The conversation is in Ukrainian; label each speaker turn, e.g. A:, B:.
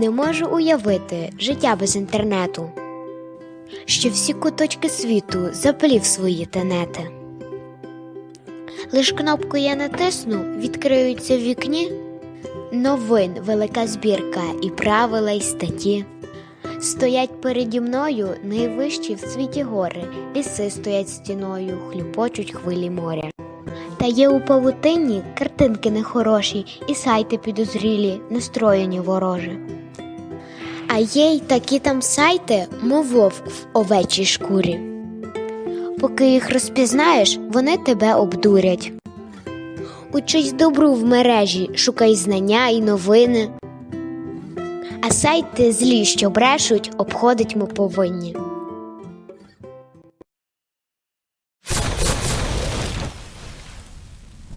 A: Не можу уявити життя без інтернету, що всі куточки світу заплів свої тенети. Лиш кнопку я натисну, відкриються в вікні новин, велика збірка і правила, і статті. Стоять переді мною найвищі в світі гори, ліси стоять стіною, хлюпочуть хвилі моря. Та є у павутині картинки нехороші і сайти підозрілі, настроєні вороже. А є й такі там сайти, мов вовк в овечій шкурі. Поки їх розпізнаєш, вони тебе обдурять. Учись добру в мережі, шукай знання і новини. А сайти злі, що брешуть, обходить ми повинні.